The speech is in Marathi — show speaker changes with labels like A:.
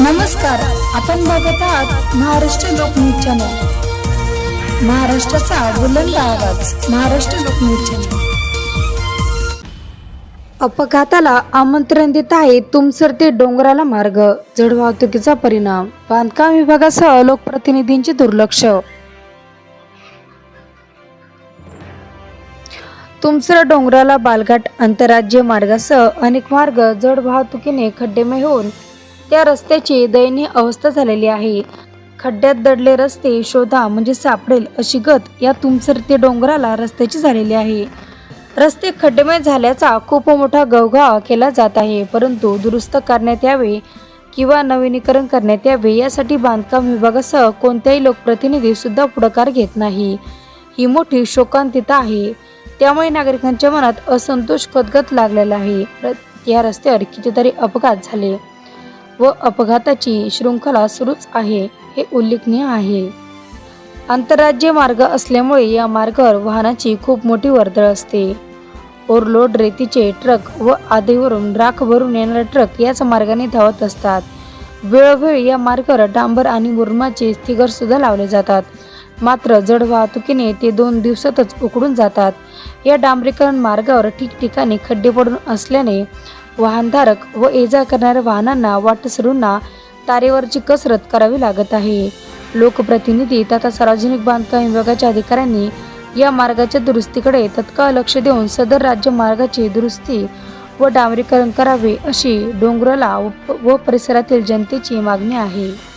A: नमस्कार आपण बघत आहात महाराष्ट्र लोकन्यूज चॅनल. महाराष्ट्राचा बुलंद आवाज महाराष्ट्र लोकन्यूज चॅनल. अपघाताला आमंत्रण देत आहे तुमसर ते डोंगराला मार्ग. जड वाहतुकीचा परिणाम बांधकाम विभागासह लोकप्रतिनिधींचे दुर्लक्ष. तुमसर डोंगराला बालघाट आंतरराज्य मार्गासह अनेक मार्ग जड वाहतुकीने खड्डेमय होऊन त्या रस्त्याची दयनीय अवस्था झालेली आहे. खड्ड्यात दडले रस्ते शोधा म्हणजे सापडेल अशी गत या तुमसर ते डोंगराला रस्त्याची झालेली आहे. रस्ते खड्डेमय झाल्याचा खूप मोठा गवगाव केला जात आहे परंतु दुरुस्त करण्यात यावे किंवा नवीनीकरण करण्यात यावे यासाठी बांधकाम विभागासह कोणत्याही लोकप्रतिनिधी सुद्धा पुढाकार घेत नाही. ही मोठी शोकांतिता आहे. त्यामुळे नागरिकांच्या मनात असंतोष खदगत लागलेला आहे. र- या रस्त्यावर कितीतरी अपघात झाले. व अपघाताची शृंखला सुरूच आहे हे उल्लेखनीय आहे. आंतरराज्य मार्ग असल्यामुळे या मार्गावर वाहनाची खूप मोठी वर्दळ असते. ओरलोड रेतीचे ट्रक व आधीवरून राख भरून येणारे ट्रक याच मार्गाने धावत असतात. वेळोवेळी या मार्गावर डांबर आणि मुरमाचे स्थिगर सुद्धा लावले जातात. मात्र जड वाहतुकीने ते दोन दिवसातच उकडून जातात. या डांबरीकरण मार्गावर ठिकठिकाणी खड्डे पडून असल्याने वाहनधारक व ये जा करणाऱ्या वाहनांना वाटसरूंना तारेवरची कसरत करावी लागत आहे. लोकप्रतिनिधी तथा सार्वजनिक बांधकाम विभागाच्या अधिकाऱ्यांनी या मार्गाच्या दुरुस्तीकडे तत्काळ लक्ष देऊन सदर राज्य मार्गाची दुरुस्ती व डांबरीकरण करावे अशी डोंगराला व व परिसरातील जनतेची मागणी आहे.